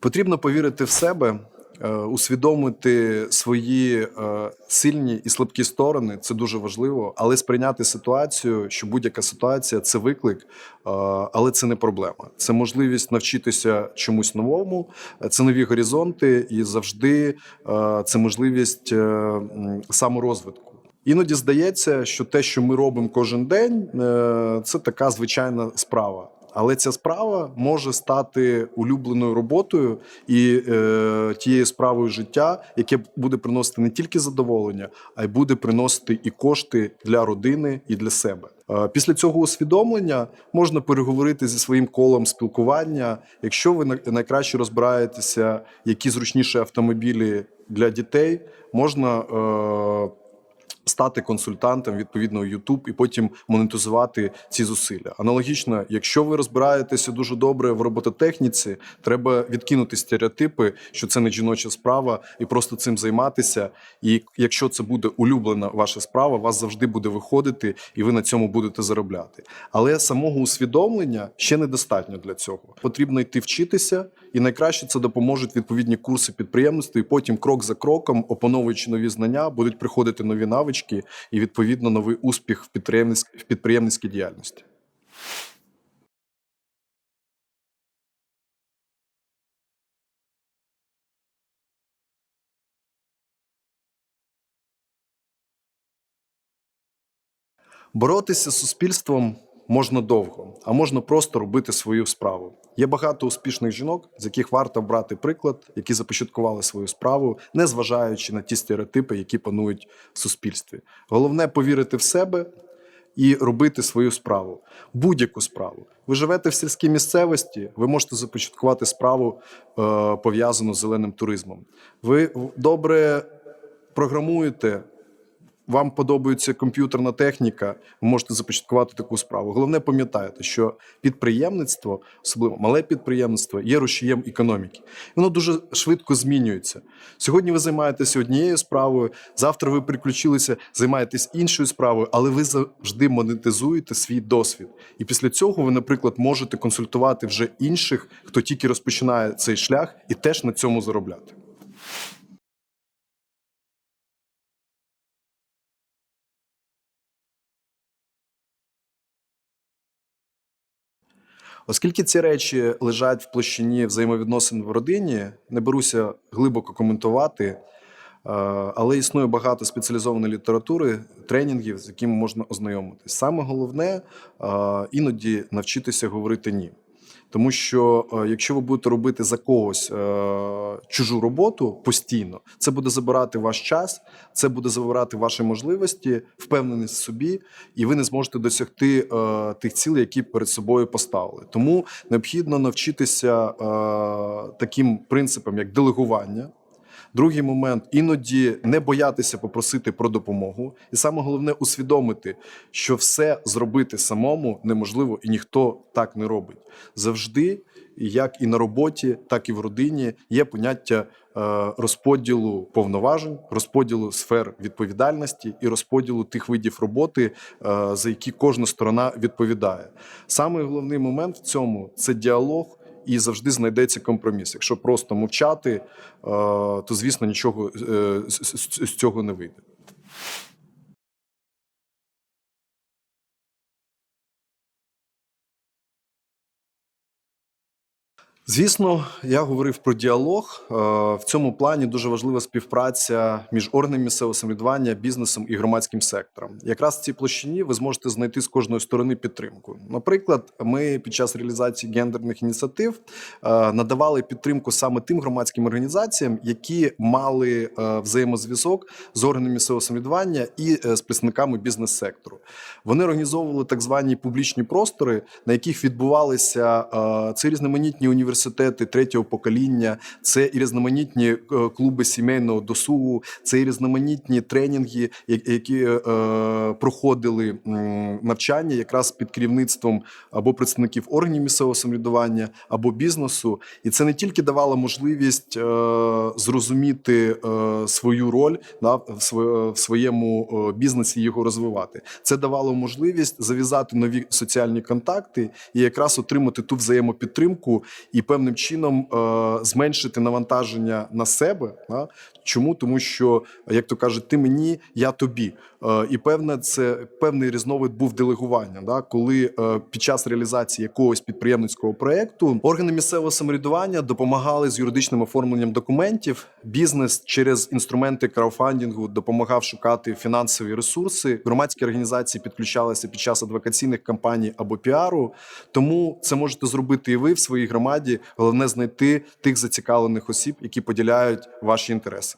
Потрібно повірити в себе, е, усвідомити свої е, сильні і слабкі сторони. Це дуже важливо, але сприйняти ситуацію, що будь-яка ситуація це виклик, е, але це не проблема. Це можливість навчитися чомусь новому, це нові горизонти, і завжди це можливість саморозвитку. Іноді здається, що те, що ми робимо кожен день, це така звичайна справа. Але ця справа може стати улюбленою роботою і е, тією справою життя, яке буде приносити не тільки задоволення, а й буде приносити і кошти для родини і для себе. Е, Після цього усвідомлення можна переговорити зі своїм колом спілкування. Якщо ви на- найкраще розбираєтеся, які зручніші автомобілі для дітей, можна. Е, стати консультантом відповідно YouTube і потім монетизувати ці зусилля. Аналогічно, якщо ви розбираєтеся дуже добре в робототехніці, треба відкинути стереотипи, що це не жіноча справа, і просто цим займатися. І якщо це буде улюблена ваша справа, вас завжди буде виходити, і ви на цьому будете заробляти. Але самого усвідомлення ще недостатньо для цього. Потрібно йти вчитися, і найкраще це допоможуть відповідні курси підприємництва. І потім, крок за кроком, опановуючи нові знання, будуть приходити нові навички і відповідно новий успіх в підприємницькій в підприємницькій діяльності. Боротися з суспільством можна довго, а можна просто робити свою справу. Є багато успішних жінок, з яких варто брати приклад, які започаткували свою справу, не зважаючи на ті стереотипи, які панують в суспільстві. Головне повірити в себе і робити свою справу, будь-яку справу. Ви живете в сільській місцевості, ви можете започаткувати справу е, пов'язану з зеленим туризмом. Ви добре програмуєте вам подобається комп'ютерна техніка, ви можете започаткувати таку справу. Головне пам'ятайте, що підприємництво, особливо мале підприємництво, є рушієм економіки. Воно дуже швидко змінюється. Сьогодні ви займаєтеся однією справою, завтра ви переключилися, займаєтесь іншою справою, але ви завжди монетизуєте свій досвід. І після цього ви, наприклад, можете консультувати вже інших, хто тільки розпочинає цей шлях, і теж на цьому заробляти. Оскільки ці речі лежать в площині взаємовідносин в родині, не беруся глибоко коментувати, е, але існує багато спеціалізованої літератури, тренінгів, з якими можна ознайомитись. Саме головне е, іноді навчитися говорити ні. Тому що е, якщо ви будете робити за когось е, чужу роботу постійно, це буде забирати ваш час, це буде забирати ваші можливості, впевненість в собі, і ви не зможете досягти е, тих цілей, які перед собою поставили. Тому необхідно навчитися таким принципам, як делегування. Другий момент іноді не боятися попросити про допомогу, і саме головне усвідомити, що все зробити самому неможливо, і ніхто так не робить. Завжди, як і на роботі, так і в родині, є поняття е, розподілу повноважень, розподілу сфер відповідальності і розподілу тих видів роботи, е, за які кожна сторона відповідає. Саме головний момент в цьому це діалог і завжди знайдеться компроміс. Якщо просто мовчати, е, то звісно нічого е, з- цього не вийде. Звісно, я говорив про діалог. Е, В цьому плані дуже важлива співпраця між органами місцевого самоврядування, бізнесом і громадським сектором. Якраз в цій площині ви зможете знайти з кожної сторони підтримку. Наприклад, ми під час реалізації гендерних ініціатив е, надавали підтримку саме тим громадським організаціям, які мали е, взаємозв'язок з органами місцевого самоврядування і з представниками бізнес-сектору. Вони організовували так звані публічні простори, на яких відбувалися це різноманітні університети третього покоління, це і різноманітні е, клуби сімейного досугу, це і різноманітні тренінги, які е, проходили навчання якраз під керівництвом або представників органів місцевого самоврядування, або бізнесу. І це не тільки давало можливість е, зрозуміти е, свою роль да, в сво- своєму е, бізнесі його розвивати. Це давало можливість зав'язати нові соціальні контакти і якраз отримати ту взаємопідтримку і і певним чином е, зменшити навантаження на себе. Да? Чому? Тому що, як то кажуть, ти мені, я тобі. Е, І певне, це певний різновид був делегування. Да? Коли е, під час реалізації якогось підприємницького проекту органи місцевого самоврядування допомагали з юридичним оформленням документів. Бізнес через інструменти краудфандингу допомагав шукати фінансові ресурси. Громадські організації підключалися під час адвокаційних кампаній або піару. Тому це можете зробити і ви в своїй громаді. Головне знайти тих зацікавлених осіб, які поділяють ваші інтереси.